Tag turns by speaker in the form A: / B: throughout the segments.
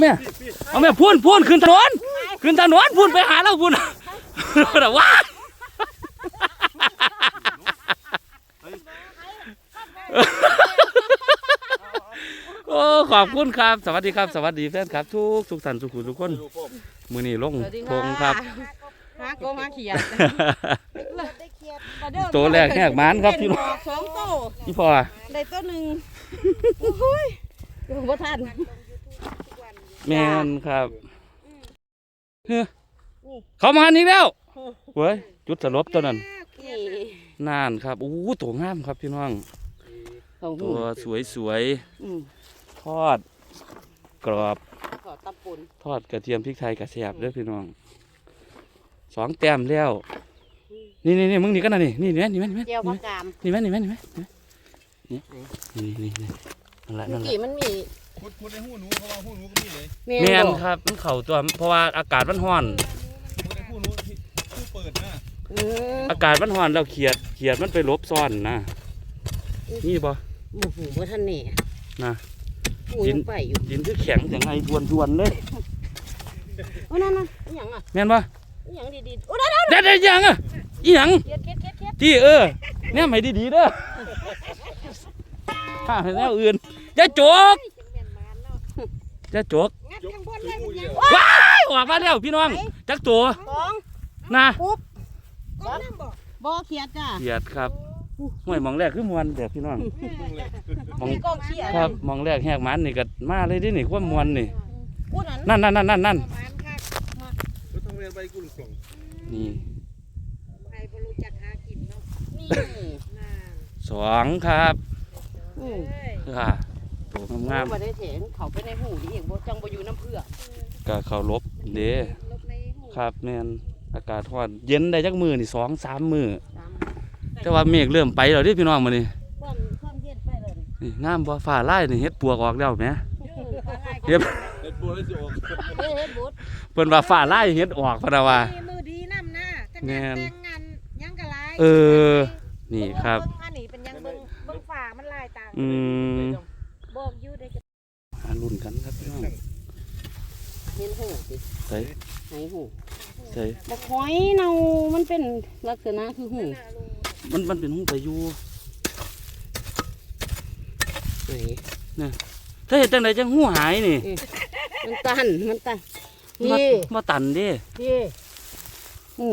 A: แม่เอาแม่พูนพูนขึ้นถนนขึ้นถนนพูนไปหาเราพูนว้าโอ้ขอบคุณครับ สวัสดีครับ สวัสดีแฟนครับ ทุกทุกท่านทุกคนทุกคนมือนี้ลง
B: สวัสดี
A: ทงครับ
B: ฮะโกมาเขียด
A: ตัวแรกแหกหมานครับพี่น้อง
B: สองโต
A: พี่พ่อ
B: ได้ตัวหนึ่งโอ้ยอยู่บ่ทัน
A: แมนครับเฮ้ยเขามานี่แล้วเว้ยจุดสลบตัวนั้น
B: นี่
A: นานครับอู้ตัวงามครับพี่น้อง
B: เขาหู
A: ตัวสวยสวย
B: อืม
A: ๆทอด กรอบ
B: ขอตับปุ่น
A: ทอดกระเทียมพริกไทยกระเสียบเด้อพี่น้องสองแต้มแล้วนี่นี่นี่มึงนี่กันนะนี่นี่นี่นี่แม่นี่แม่
B: เจียวผักกาม
A: นี่แม่นี่แม่นี่แม่นี่นี่นี่ นี่นั่นแหละ
B: เมื่
A: นั่
B: อน
A: แหละ
B: กี้มันมี
C: พุดพุดในหูหนูเพราะว่าหูหนูก็มีเลย
B: แม่
A: แม่น
B: บอก
A: ครับมันเข่าตัวเพราะว่าอากาศมันร้อน
C: พุดในหูหนูที่หูเปิดนะ
B: อืม
A: อากาศมันร้อนเราเขียดเขียดมันไปหลบซ่อนนะนี่บ่
B: โอ้โหบ่ทันนี่
A: นะ
B: หูยังไปอยู่
A: ดินคือแข็งอย่างไงทวนทวนๆเลย
B: โอ้นั่นนั่นอีหยังอะ
A: แม่นบ่
B: อีหยังดีๆโอ้นั่น
A: เด็ดเด็ดยังอะอีหยัง
B: เขียดเขียดเขียดเขียด
A: ที่เออเนี่ยไม่ดีๆเด้อถ้าให้แนวอื่น จะจกจะจก
C: ว้า
A: ยออกมาแล้วพี่น้องจักตัวนะ
B: บ่เขียดจ้ะ
A: เขียดครับห้วยมองแรกคือมวนเด้อพี่น้องมองครับมองแรกแหกมันนี่ก็มาเลยดินี่ความวนนี่
B: นั่น
A: นั่นนั่นนั่นนั่นนี่
C: ส
A: องครับค่ะ ตัวงาม
B: บ่ได้เถงเขาไปในหูนี่เองบ่จังบ่อยู่น้ำเพื่อก
A: ๆก็เขาลบเด้
B: ลบในหู
A: ครับแม่นอากาศร้อนเย็นได้จักมือนี่สองสามมือ
B: ตาม
A: แต่ว่าเมฆเริ่มไปแล้วเดิพี่น้องมื้อนี้
B: ความความเย็นไปเลย
A: นี่งามบ่ฟ้าไล่นี่เฮ็ดปวกออกแล้วแหมเฮ็ด
C: เด็ดบัวได้สิออก
B: เฮ้ยเฮ็ดบุตร
A: เพิ่นว่าฟ้าไล่เฮ็ดออกพะนะว่า
D: มีมือดีนำหน้าจัง
A: แม่
D: งาน
A: น
D: แต่งงานยังกะลาย
A: เออนี่ครับ
D: เงอันนี้เป็นยังเบิ่งเบิ่งฝ่ามันลายต่าง
A: อืม
D: บอกอยู่ได้จะ
A: มาลุ้นกันครับพี่น้อง
B: เห็นหูสิ
A: ใส่
B: ไหนหู
A: ใส่
B: บ่คอยเนามันเป็นลักษณะคือหู
A: มันมันเป็นหูไปอยู่
B: ไหน
A: ถ้าเฮ็ดจังไดจังหูหายนี่
B: มันตันมันตัน
A: มา
B: นี่
A: มาตันด้
B: นี่หู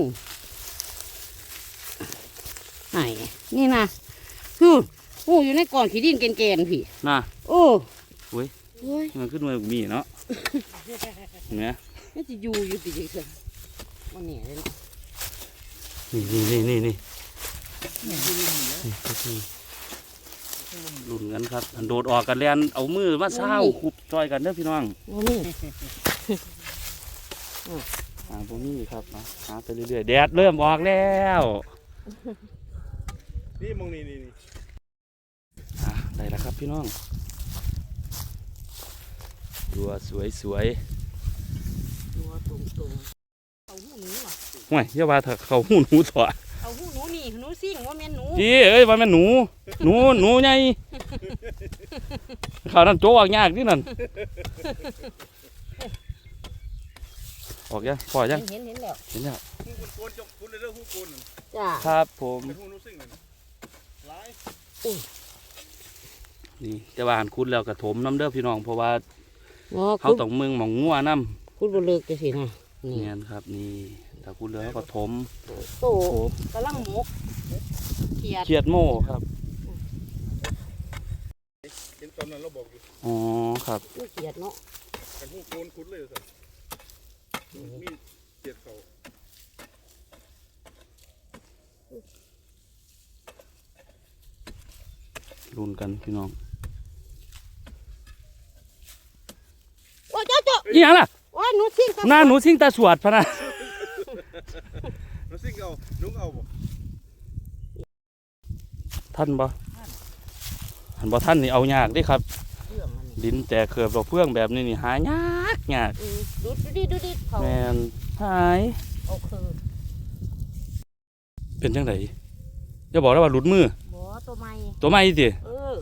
B: ไหนนี่นะคือหูอยู่ในก่อนขี้ดินแกนๆพี่
A: น่ะ
B: โอ้
A: โอ้ย
B: โอ้ย
A: มันขึ้นมามีเนาะเนี่ย
B: มันจะอยู่อยู่ติเถอะวันนี้เลยนะ
A: นี่นี่นี่นี่นี่นี่ลุ้นกันครับอันโดดออกกันแลนเอามือมาเศร้าขุบจอยกันเด้อพี่น้อง
B: วันนี้
A: หาบ่มีครับมาหาไปเรื่อยๆแดดเริ่มออกแล้ว
C: นี่มองนี่นี่นี่
A: อะได้แล้วครับพี่น้อง ตัวสวยสวย
B: ตัวตรงตรงๆเอาหูหนูอะ
A: ๆห่วยอย่าว่าถ้าเขาหูหนูถอด
B: เอาหูหนูนี่หนูซิ่งว่าแม่นหนู
A: พี่เอ้ยว่าแม่นหนู หนูหนูใหญ่เขานั่นโจกออกยากที่นั่นออกยังพอยัง
B: เห็นเห็นแล้ว
A: เห็นแล้ว
C: หูโกนจกคุณเลยเรื่องหูโกน
B: จ้า
A: ครับผม
C: เป็นหูหนูซิ่งเลยหลาย
A: นี่แต่ว่าหันคุดแล้วกระถมน้ำเด้อพี่น้องเพราะว่า
B: อ๋อ
A: เขา
B: คุณ
A: ต้องเมืองหมองงัวน้
B: คุณบ่เลิกจะสินะำนี่
A: เนี่ยครับนี่ถ้าคุดแล้วเขาก็ถม
B: โต
A: โอ้
B: กำลังหมกเขียด
A: เขียดโม่ครับ
C: เห็นตอนนั้นเราบอกอยู่
A: อ๋อครับ
B: ลูกเขียดเนาะ
C: กันหูโกนคุดเลยสิมีเสียดเขา
A: รุนกันพี่น้อง
B: อ้ยเจ้าเจ้า
A: อีหยังล่ะ
B: โอ้ยหนูซิ่งกับ
A: หน้าหนูซิ่งตาสวดพะนะ
C: หนูซิ่งเอาหนุเอาบ่
A: ท่านบ่หันบ่ท่านนี่เอายากเด้ครับ
B: เรื่องมันนี่
A: ดินแต่เขือบดอกเฟื่องแบบนี้นี่หายากยาก
B: อืมดูดูดิดูดิเขา
A: แมนหาย
B: เอาคือ
A: เป็นจังไดอย่าบอกได้ว่าหลุดมือ
B: บ่ตัวใหม่
A: ตัวไม่ติ
B: เออ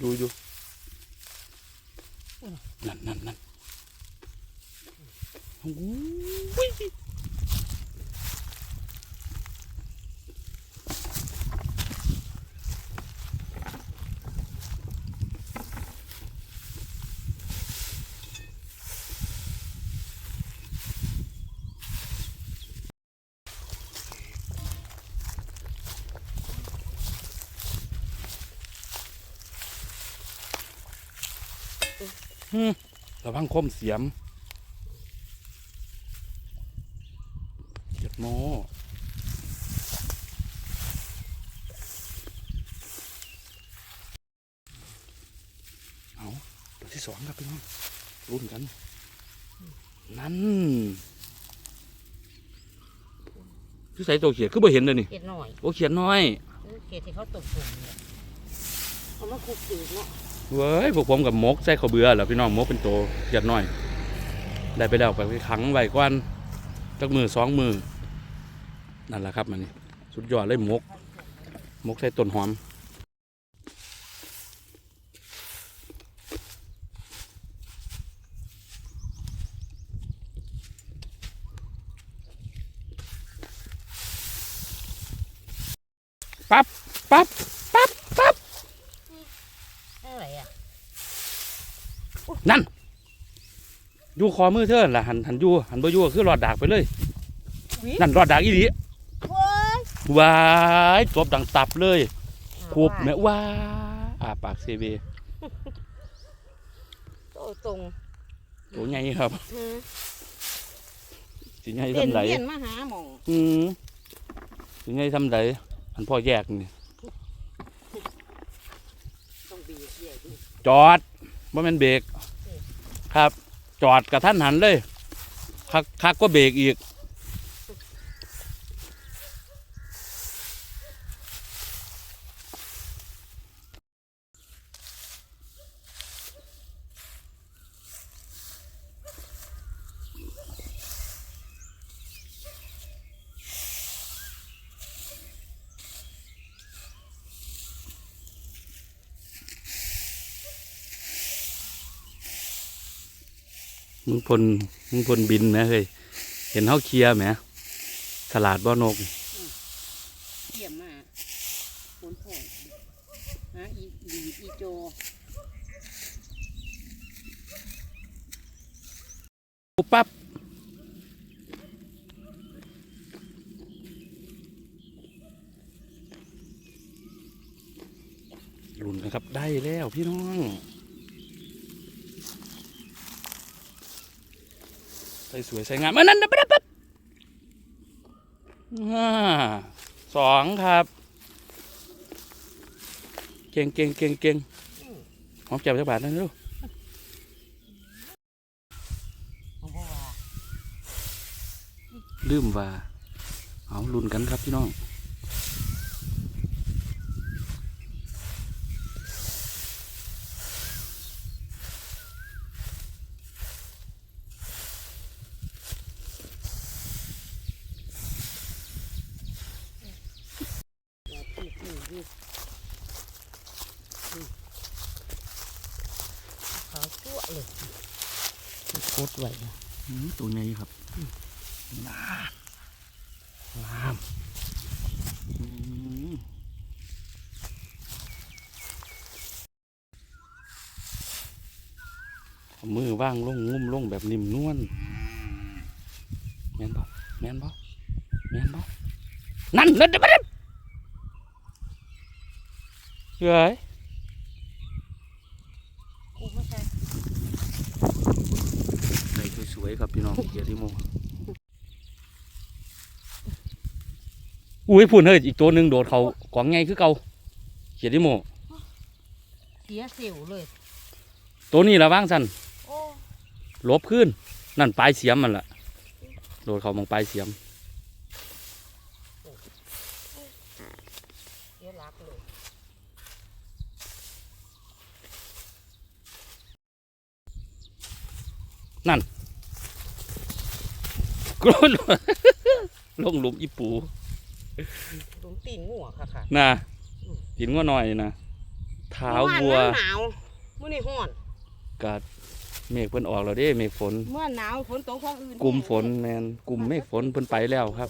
A: ดูอยู่นั่นนั่นนั่นโอ้ย ระวังคมเสียมเจ็ดโมเอาตัวที่สองครับพี่น้องรุ่นกัน นั่นคือใส่ตัวเขียดคือบ่เห็นเลยนี่
B: เขียดหน่อย
A: โอ้เขียดน้อย
B: เขียดที่เขาตกผมเนี่ยเขามาคุกจืดเนาะ
A: เว้ยพวกผมกับมกใส่ข้าวเบื่อแล้วพี่น้องมกเป็นตัวเขียดน้อย ได้ไปแล้วไปขังไว้ก่อนจักมือสองมือนั่นแหละครับมันนี่สุดยอดเลยมก มกใส่ต้นหอมปับปั๊บปั๊บ ปั๊บ
B: อะไรอะ
A: นั่น อยู่คอมือเธอล่ะหันหันอยู่หันบ่อยู่ก็คือรอดดากไปเลยนั่นรอดดากอีหลี
B: โอ้ย
A: ว้ายจบดังตับเลยคูบแม่ว้าอาปากเซเบ
B: โตตรง
A: ตัวใหญ่ครับ
B: อืม
A: สิใหญ่
B: เด่น
A: ทำไร
B: เด่นมาหาหมอง
A: อืมสิใหญ่ทำไรอันพ่อแยกนี่
B: ต้องบีบใหญ่ดิ
A: จอดว่ามันเบรกครับ จอดกับท่านหันเลยคักคักก็เบรกอีก มึงพลมึงพลบินไหมเฮ้ยเห็นเขาเคลียร์ไหมฉลาดบ่นก
B: เยี่ยมมากฝนผ่อนหาอีบีบอีโจ
A: ปั๊บลุ้นกันครับ ได้แล้วพี่น้อง ใส่สวยใส่งามอันนั้นนะปั๊บปั๊บห้าสองครับ เก่งเก่งเก่งเก่งหอมแจ่มจักบาทนั่นลูกลืมว่าเอาลุ้นกันครับพี่น้อง
B: อย่าตีตีดิอืมขาวจั่วเลย โคตรไหวนะ
A: อืมตัวใหญ่ครับน่าลามอืมเอามือว่างลงงุ้มลงแบบนิ่มนวลแม่นบ่แม่นบ่แม่นบ่นั่นนั่นเดี๋ยวมาเดี๋ยวเฮ้ย
B: กูไม่ใช่
A: ใส่สวยๆ ครับพี่น้องเกียรติโมอุ้ยพูนเฮ้ยอีกตัวหนึ่งโดดเขากวางไงคือเก่าเกียรติโม
B: เสียเสียวเลย
A: ตัวนี้ละว่างสัน
B: โอ้
A: ลบขึ้น นั่นปลายเสียมมันละโดดเขามองปลายเสียม
B: เสียรั กเลย
A: กรนลงหลุมอีปู
B: ลุงตีนงัวค่ะค่ะ
A: น่ะกินก็หน่อยนะเท้าวัว
B: หนาวมื้อนี้ฮ้อน
A: กาดเมฆเพิ่นออกแล้วเด้เมฆฝน
B: เมื่อหนาวฝนตกทางอื่น
A: กลุ่มฝนแมนกลุ่มเมฆฝนเพิ่นไปแล้วครับ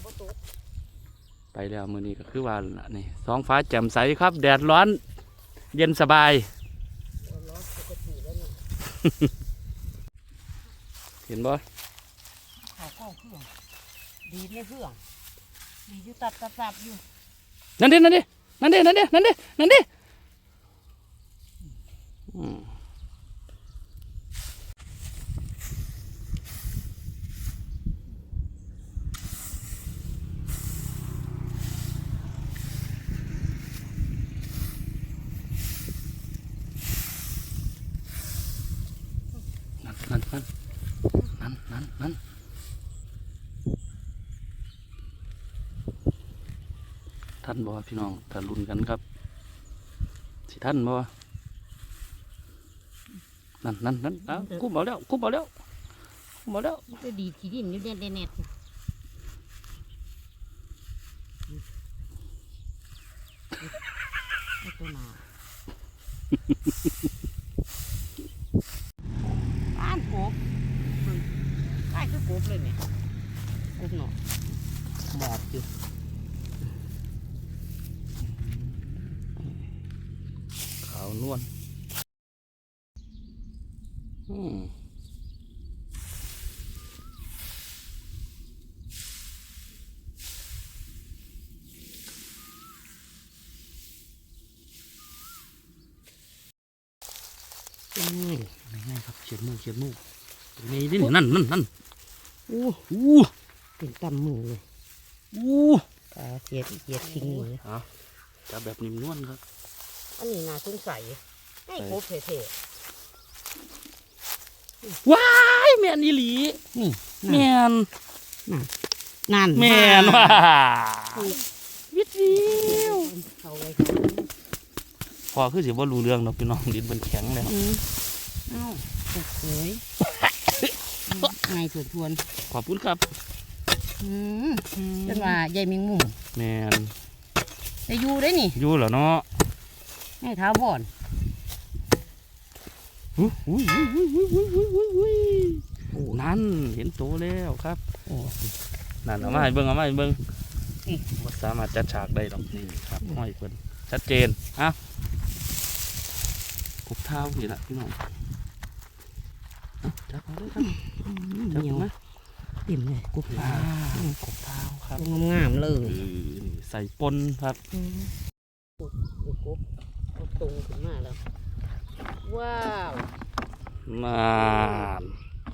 A: ไปแล้วมื้อนี้ก็คือว่าล่ะนี่ท้องฟ้าแจ่มใสครับ แดดร้อน เย็นสบาย
B: ร้อนปกติแล้วนี่
A: เห็นบ่
B: ข้าว เข้าเครื่องดีในเครื่องดีอยู่ตับตับตับอยู่
A: นั่นดินั่นดินั่นดินั่นดินั่นดินั่นดินั่นนั่นนั่นนั่นนั่นนั่น ท่านบ่พี่น้องถ้าลุ้นกันครับ สิท่านบ่นั่นนั่นนั่นอ้าวกูบอกแล้วกูบอกแล้วกูบอกแล้ว
B: มันจะดีขี้ดินอยู่เด็ดเน็ตไอ้ตัวหนาบ้านกบใกล้คือกบเลยเนี่ยกบหนอหมอบอยู่
A: ขาว นวลอืมง่ายๆครับเฉียดมือเฉียดมือนี่ดินั่นนั่นนั่น
B: อู้
A: อู้
B: เป็นตำมือเลย
A: อู้
B: ตาเสียดเสียดทิ้งเลย
A: เอาจับแบบนิ่มนวลครับ
B: อันนี้น่าสงสัยให้กบเท่
A: ว้ายแมนอีหลี
B: ๆนี่
A: แมน
B: นั่น
A: แมนว่าวิทวิว
B: เขาไว้
A: พอคือสิว่ารู้เรื่องเนาะพี่น้องดินมันแข็งแล้ว
B: อืมเอ้าตกเสยไงทวนทวน
A: ขอบคุณครับ
B: ๆอืมเป็นว่าใหญ่แมงมุม
A: แมน
B: จะอยู่ได้นี่
A: อยู่เหรอเนาะ
B: นี่ท้าบ่อน
A: โอ้นั่นเห็นโตแล้วครับ
B: โอ้
A: นั่นเอามาให้เบิ้งเอามาให้เบิ้ง
B: มั
A: นสามารถจัดฉากได้หรอกนี่ครับห้อยเพิ่นชัดเจนอะกบเท้านี่ละพี่น้องจับเอาเลยครับจับมา
B: เต็มเลยกบเบ
A: เท้าครับ
B: งามๆเล
A: ยใส่ปนครับ
B: ตรงขึ้นมาแล้ว ว้าว
A: มา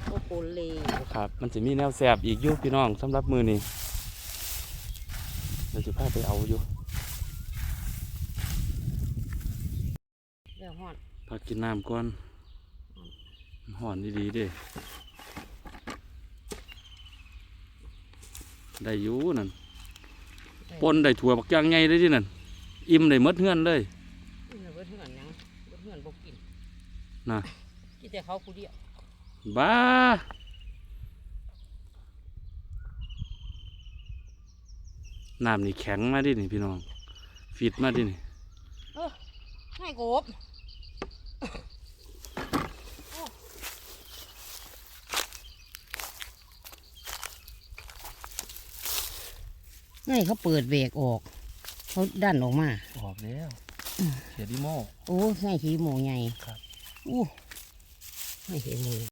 B: โอ้โหเลย
A: ครับ มันจะมีแนวแสบอีกอยู่พี่น้องสำหรับมือนี้เราจะพาไปเอาอยู่
B: เดี๋ยวหอด
A: พักกินน้ำก่อนห่อนดีๆเด้ได้อยู่นั่นปนได้ถั่วบักอยางไงได้ที่นั่นอิ่มได้หมดเฮือนเลย
B: นี่เบิดเหือนยังเบิดเหือนบ่กิน
A: น่ะ
B: กินแต่เขาผู้เดียว
A: บ้าน้ำนี่แข็งมาดินี่พี่น้อง ฟิตมาดินี่
B: ให้กบนี่เขาเปิดเบรกออก เขาดันออกมา
A: ออกแล้วเขียดิโม
B: โอ้ให้ขี้หมูใหญ่
A: ครับ
B: อู้ไม่เห็นเลย